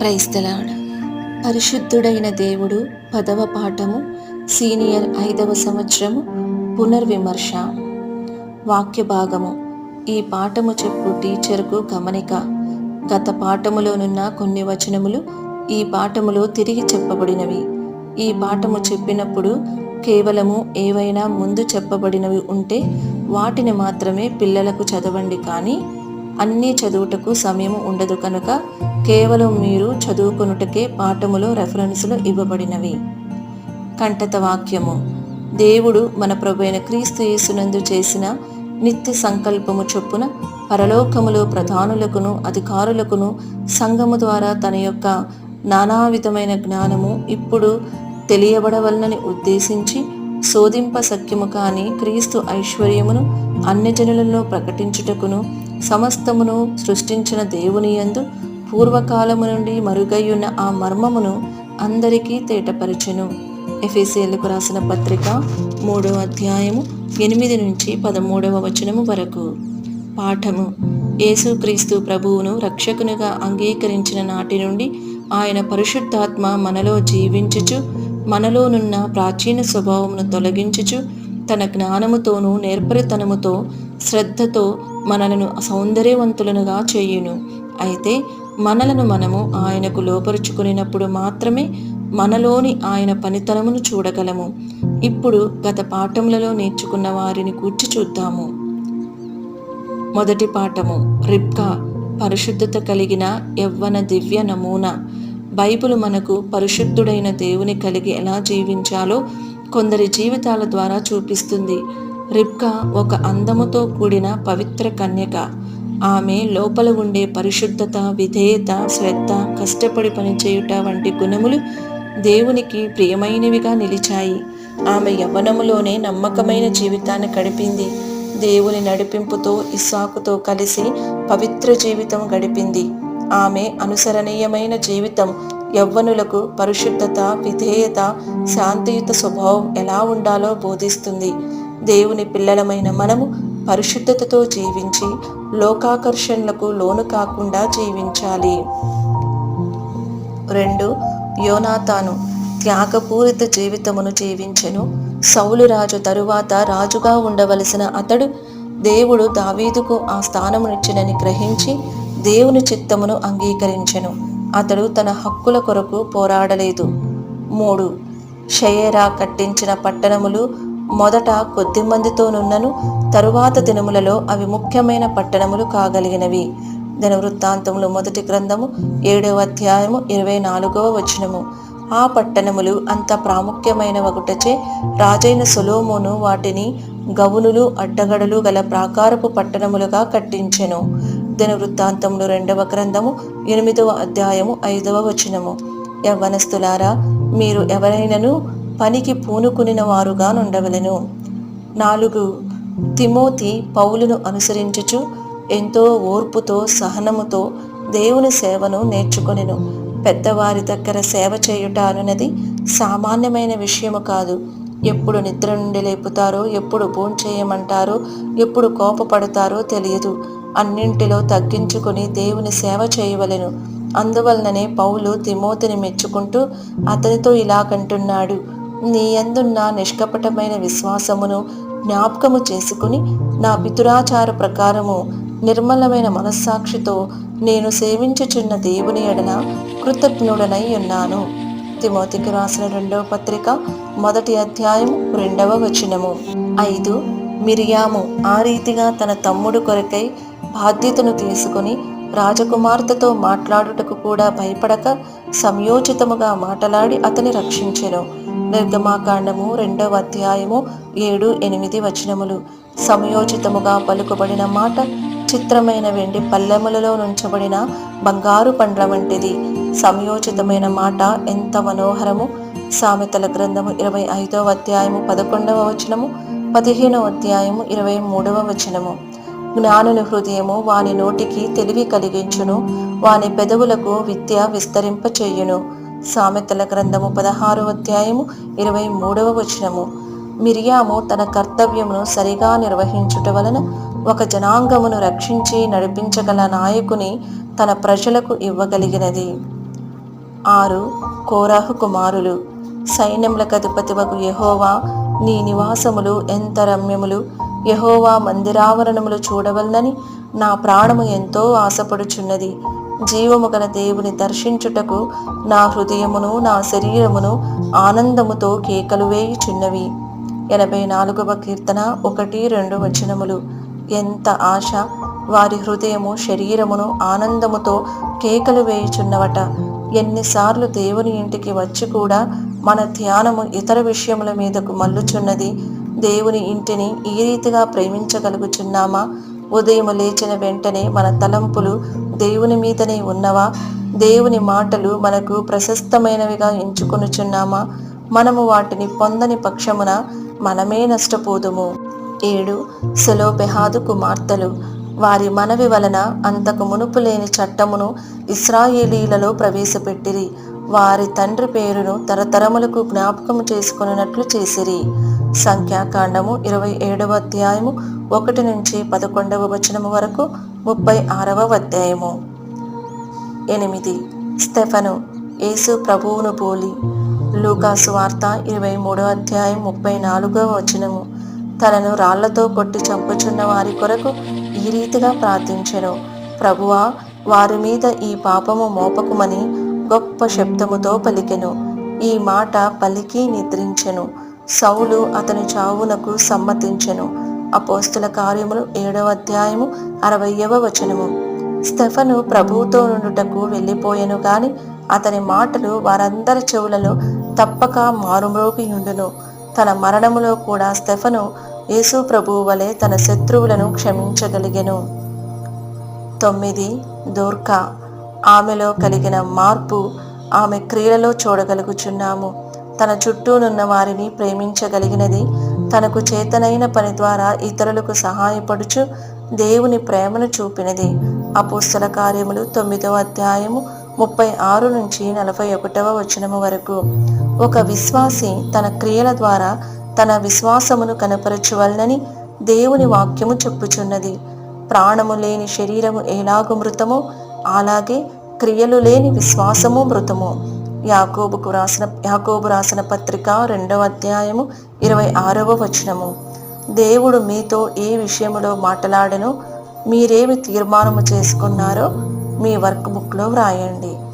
క్రైస్తలాడ్. పరిశుద్ధుడైన దేవుడు పదవ పాఠము సీనియర్ ఐదవ సంవత్సరము పునర్విమర్శ. వాక్య భాగము. ఈ పాఠము చెప్పు టీచర్కు గమనిక. గత పాఠములోనున్న కొన్ని వచనములు ఈ పాఠములో తిరిగి చెప్పబడినవి. ఈ పాఠము చెప్పినప్పుడు కేవలము ఏవైనా ముందు చెప్పబడినవి ఉంటే వాటిని మాత్రమే పిల్లలకు చదవండి కానీ అన్నీ చదువుటకు సమయం ఉండదు కనుక కేవలం మీరు చదువుకొనుటకే పాఠములో రెఫరెన్సులు ఇవ్వబడినవి. కంటత వాక్యము. దేవుడు మన ప్రభు అయిన క్రీస్తు యేసునందు చేసిన నిత్య సంకల్పము చొప్పున పరలోకములో ప్రధానులకును అధికారులకును సంఘము ద్వారా తన యొక్క నానావిధమైన జ్ఞానము ఇప్పుడు తెలియబడవలనని ఉద్దేశించి శోధింప సఖ్యము కాని క్రీస్తు ఐశ్వర్యమును అన్యజనులలో ప్రకటించుటకును సమస్తమును సృష్టించిన దేవుని యందు పూర్వకాలము నుండి మరుగయ్యున్న ఆ మర్మమును అందరికీ తేటపరచెను. ఎఫ్ఎస్ఏలకు రాసిన పత్రిక మూడవ అధ్యాయము ఎనిమిది నుంచి పదమూడవ వచనము వరకు. పాఠము. యేసుక్రీస్తు ప్రభువును రక్షకునిగా అంగీకరించిన నాటి నుండి ఆయన పరిశుద్ధాత్మ మనలో జీవించుచు మనలోనున్న ప్రాచీన స్వభావమును తొలగించుచు తన జ్ఞానముతోనూ నేర్పరితనముతో శ్రద్ధతో మనలను సౌందర్యవంతులనుగా చేయును. అయితే మనలను మనము ఆయనకు లోపరుచుకునినప్పుడు మాత్రమే మనలోని ఆయన పనితనమును చూడగలము. ఇప్పుడు గత పాఠములలో నేర్చుకున్న వారిని కూర్చి చూద్దాము. మొదటి పాఠము. రిబ్కా. పరిశుద్ధత కలిగిన యవ్వన దివ్య నమూనా. బైబిల్ మనకు పరిశుద్ధుడైన దేవుని కలిగి ఎలా జీవించాలో కొందరి జీవితాల ద్వారా చూపిస్తుంది. రిబ్కా ఒక అందముతో కూడిన పవిత్ర కన్యక. ఆమె లోపల ఉండే పరిశుద్ధత విధేయత శ్రద్ధ కష్టపడి పనిచేయుట వంటి గుణములు దేవునికి ప్రియమైనవిగా నిలిచాయి. ఆమె యవ్వనములోనే నమ్మకమైన జీవితాన్ని గడిపింది. దేవుని నడిపింపుతో ఇస్సాకుతో కలిసి పవిత్ర జీవితం గడిపింది. ఆమె అనుసరణీయమైన జీవితం యవ్వనులకు పరిశుద్ధత విధేయత శాంతియుత స్వభావం ఎలా ఉండాలో బోధిస్తుంది. దేవుని పిల్లలమైన మనము పరిశుద్ధతతో జీవించి లోకాకర్షణలకు లోను కాకుండా జీవించాలి. రెండు యోనాతాను త్యాగపూరిత జీవితమును జీవించెను. సౌలు రాజు తరువాత రాజుగా ఉండవలసిన అతడు దేవుడు దావీదుకు ఆ స్థానమునిచ్చినని గ్రహించి దేవుని చిత్తమును అంగీకరించెను. అతడు తన హక్కుల కొరకు పోరాడలేదు. మూడు షయేరా కట్టించిన పట్టణములు మొదట కొద్ది మందితోనున్నను తరువాత దినములలో అవి ముఖ్యమైన పట్టణములు కాగలిగినవి. దినవృత్తాంతములు మొదటి గ్రంథము ఏడవ అధ్యాయము ఇరవై నాలుగవ వచనము. ఆ పట్టణములు అంత ప్రాముఖ్యమైన ఒకటచే రాజైన సొలోమోను వాటిని గవునులు అడ్డగడలు గల ప్రాకారపు పట్టణములుగా కట్టించెను. దినవృత్తాంతములు రెండవ గ్రంథము ఎనిమిదవ అధ్యాయము ఐదవ వచనము. యవ్వనస్తులారా మీరు ఎవరైనను పనికి పూనుకునిన వారుగా నుండవలను నాలుగు తిమోతి పౌలును అనుసరించుచు ఎంతో ఓర్పుతో సహనముతో దేవుని సేవను నేర్చుకొనెను. పెద్దవారి దగ్గర సేవ చేయుట అనున్నది సామాన్యమైన విషయము కాదు. ఎప్పుడు నిద్ర నుండి లేపుతారో ఎప్పుడు భోంచేయమంటారో ఎప్పుడు కోపపడతారో తెలియదు. అన్నింటిలో తగ్గించుకొని దేవుని సేవ చేయవలెను. అందువలననే పౌలు తిమోతిని మెచ్చుకుంటూ అతనితో ఇలాగంటున్నాడు నీ అందున్న నిష్కపటమైన విశ్వాసమును జ్ఞాపకము చేసుకుని నా పితురాచార ప్రకారము నిర్మలమైన మనస్సాక్షితో నేను సేవించుచున్న దేవుని ఎడన కృతజ్ఞుడనై ఉన్నాను. తిమోతికి రాసిన రెండవ పత్రిక మొదటి అధ్యాయం రెండవ వచనము. ఐదు మిరియాము ఆ రీతిగా తన తమ్ముడు కొరకై బాధ్యతను తీసుకుని రాజకుమార్తెతో మాట్లాడుటకు కూడా భయపడక సంయోచితముగా మాటలాడి అతని రక్షించెను. నిర్గమాకాండము రెండవ అధ్యాయము ఏడు ఎనిమిది వచనములు. సమయోచితముగా పలుకుబడిన మాట చిత్రమైన వెండి పల్లెములలో నుంచబడిన బంగారు పండ్ల వంటిది. సమయోచితమైన మాట ఎంత మనోహరము. సామెతల గ్రంథము ఇరవై ఐదవ అధ్యాయము పదకొండవ వచనము పదిహేనవ అధ్యాయము ఇరవై మూడవ వచనము. జ్ఞానుని హృదయము వాని నోటికి తెలివి కలిగించును వాని పెదవులకు విద్య విస్తరింపచేయును. సామెతల గ్రంథము పదహారవ అధ్యాయము ఇరవై మూడవ వచనము. మిరియాము తన కర్తవ్యమును సరిగా నిర్వహించుట వలన ఒక జనాంగమును రక్షించి నడిపించగల నాయకుని తన ప్రజలకు ఇవ్వగలిగినది. ఆరు కోరాహు కుమారులు సైన్యములకు అధిపతివకు యహోవా నీ నివాసములు ఎంత రమ్యములు? యహోవా మందిరావరణములు చూడవలనని నా ప్రాణము ఎంతో ఆశపడుచున్నది. జీవము గల దేవుని దర్శించుటకు నా హృదయమును నా శరీరమును ఆనందముతో కేకలు వేయుచున్నవి ఎనభై నాలుగవ కీర్తన ఒకటి రెండు వచనములు. ఎంత ఆశ! వారి హృదయము శరీరమును ఆనందముతో కేకలు వేయుచున్నవట ఎన్నిసార్లు దేవుని ఇంటికి వచ్చి కూడా మన ధ్యానము ఇతర విషయముల మీదకు మల్లుచున్నది దేవుని ఇంటిని ఈ రీతిగా ప్రేమించగలుగుచున్నామా? ఉదయం లేచిన వెంటనే మన తలంపులు దేవుని మీదనే ఉన్నవా? దేవుని మాటలు మనకు ప్రశస్తమైనవిగా ఎంచుకొనుచున్నామా? మనము వాటిని పొందని పక్షమున మనమే నష్టపోదుము. ఏడు. సెలోపెహాదు కుమార్తెలు. వారి మనవి వలన అంతకు మునుపు లేని చట్టమును ఇస్రాయేలీలలో ప్రవేశపెట్టిరి. వారి తండ్రి పేరును తరతరములకు జ్ఞాపకము చేసుకున్నట్లు చేసిరి. సంఖ్యాకాండము ఇరవై ఏడవ అధ్యాయము ఒకటి నుంచి పదకొండవ వచనము వరకు ముప్పై ఆరవ అధ్యాయము. ఎనిమిది. స్టెఫను యేసు ప్రభువును పోలి లూకాసు వార్త ఇరవై మూడో అధ్యాయం ముప్పై నాలుగవ వచనము. తనను రాళ్ళతో కొట్టి చంపుచున్న వారి కొరకు ఈ రీతిగా ప్రార్థించెను. ప్రభువా వారి మీద ఈ పాపము మోపకుమని గొప్ప శబ్దముతో పలికెను. ఈ మాట పలికి నిద్రించెను. సౌలు అతని చావునకు సమ్మతించెను. అపోస్తుల కార్యములు ఏడవ అధ్యాయము అరవయవ వచనము. స్టెఫను ప్రభువుతో నుండుటకు వెళ్ళిపోయెను గాని అతని మాటలు వారందరి చెవులలో తప్పక మారుమ్రోగియుండును. తన మరణములో కూడా స్టెఫను యేసు ప్రభువు వలె తన శత్రువులను క్షమించగలిగెను. తొమ్మిది దూర్కా. ఆమెలో కలిగిన మార్పు ఆమె క్రియలలో చూడగలుగుచున్నాము. తన చుట్టూనున్న వారిని ప్రేమించగలిగినది తనకు చేతనైన పని ద్వారా ఇతరులకు సహాయపడుచు దేవుని ప్రేమను చూపినది. అపుస్తల కార్యములు తొమ్మిదవ అధ్యాయము ముప్పై ఆరు నుంచి నలభై ఒకటవ వచనము వరకు. ఒక విశ్వాసి తన క్రియల ద్వారా తన విశ్వాసమును కనపరచువలనని దేవుని వాక్యము చెప్పుచున్నది. ప్రాణము లేని శరీరము ఎలాగు మృతమో అలాగే క్రియలు లేని విశ్వాసము మృతము. యాకోబుకు రాసిన యాకోబు రాసిన పత్రిక రెండవ అధ్యాయము ఇరవై ఆరవ వచనము. దేవుడు మీతో ఏ విషయములో మాట్లాడను మీరేమి తీర్మానము చేసుకున్నారో మీ వర్క్ బుక్లో వ్రాయండి.